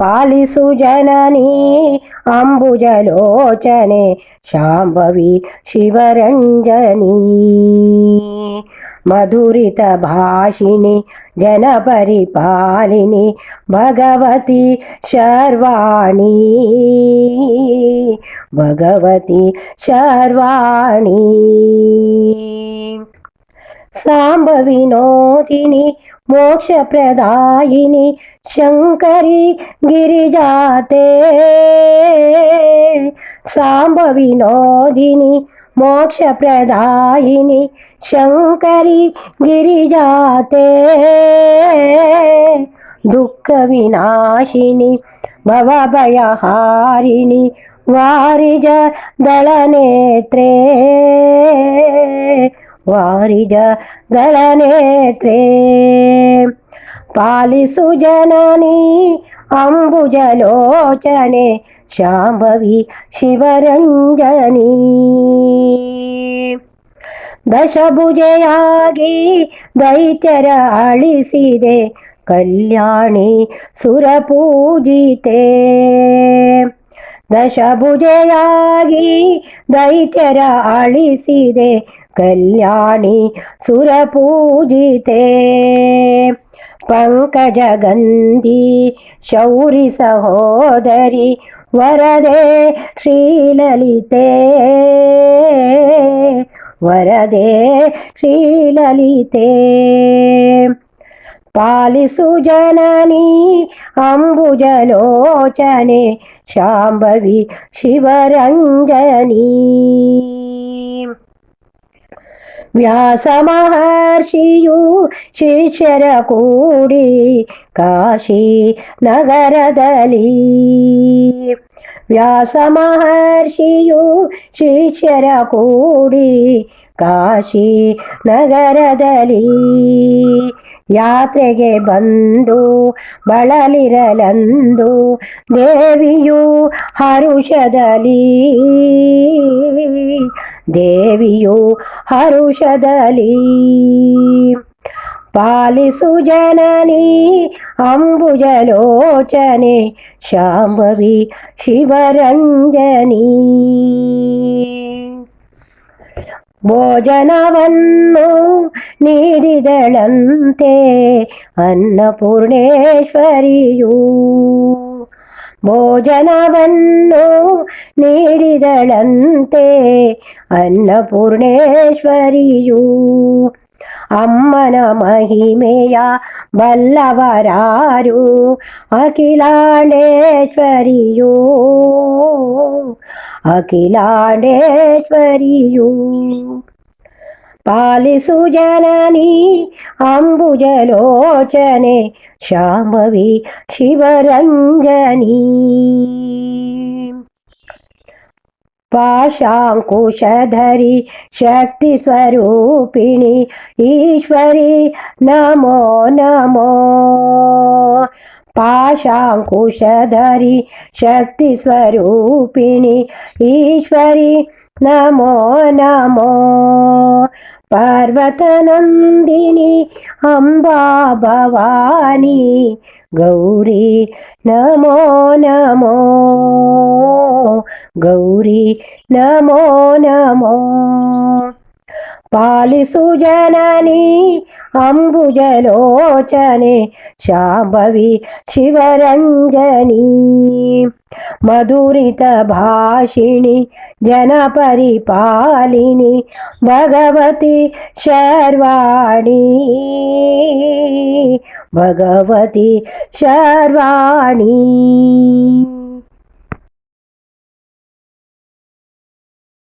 పాలిసుజననీ అంబుజలోచనే శాంభవి శివరంజని. మధురిత భాషిణి జనపరిపాలిని భగవతి శర్వాణి. భగవతి శర్వాణి. సాంబవినోదిని మోక్షప్రదాయిని శంకరి గిరిజాతే. సాంబవినోదిని మోక్షప్రదాయిని శంకరి గిరిజాతే. దుఃఖ వినాశిని భవభయహారిణి వారిజ దళనేత్రే. ವಾರಿಜ ದಳನೇತ್ರೇ ಪಾಲಿಸು ಜನನಿ ಅಂಬುಜಲೋಚನೆ ಶಾಂಭವಿ ಶಿವರಂಜನಿ. ದಶಭುಜೆಯಾಗಿ ದೈತ್ಯರ ಅಳಿಸಿದೆ ಕಲ್ಯಾಣಿ ಸುರಪೂಜಿತೆ. ದಶಭುಜೆಯಾಗಿ ದೈತ್ಯರ ಅಳಿಸಿದೆ ಕಲ್ಯಾಣಿ ಸುರಪೂಜಿತೆ ಪಂಕಜಗಂಧಿ ಶೌರಿ ಸಹೋದರಿ ವರದೆ ಶ್ರೀಲಲಿತೆ. ವರದೆ ಶ್ರೀಲಲಿತೆ. പാലിസു ജനനീ അംബുജലോചനെ ശാംഭവി ശിവരഞ്ജനീ. വ്യാസമഹർഷിയു ശിഷ്യര കൂടി കാശി നഗരദലി. വ്യാസമഹർഷിയു ശിഷ്യര കൂടി കാശി നഗരദലീ. ಯಾತ್ರೆಗೆ ಬಂದು ಬಳಲಿರಲಂದು ದೇವಿಯು ಹರುಷದಲ್ಲಿ. ದೇವಿಯು ಹರುಷದಲ್ಲಿ. ಪಾಲಿಸು ಜನನಿ ಅಂಬುಜಲೋಚನೆ ಶಾಂಭವಿ ಶಿವರಂಜನಿ. ಭೋಜನವನ್ನು ನೀಡಿದಳಂತೆ ಅನ್ನಪೂರ್ಣೇಶ್ವರಿಯು. ಭೋಜನವನ್ನು ನೀಡಿದಳಂತೆ ಅನ್ನಪೂರ್ಣೇಶ್ವರಿಯು. അമ്മന മഹിമയ വല്ലവരാരു അഖിലാണ്ടേശ്വരിയോ? അഖിലാണ്ടേശ്വരിയോ? പാലിസു ജനനീ അംബുജലോചനെ ശ്യാമവി ശിവരഞ്ജനീ पाशाङ्कुशधरि शक्तिस्वरूपिणि ईश्वरि नमो नमो। पाशाङ्कुशधरि शक्तिस्वरूपिणि ईश्वरि नमो नमो। पार्वतनन्दिनि അംബാ ഗൗരി നമോ നമോ. ഗൗരി നമോ നമോ. పాలిసు జనని అంబుజలోచనే శాంభవి శివరంజని మధురిత భాషిణి జనపరిపాలిని భగవతి శర్వాణి భగవతి శర్వాణి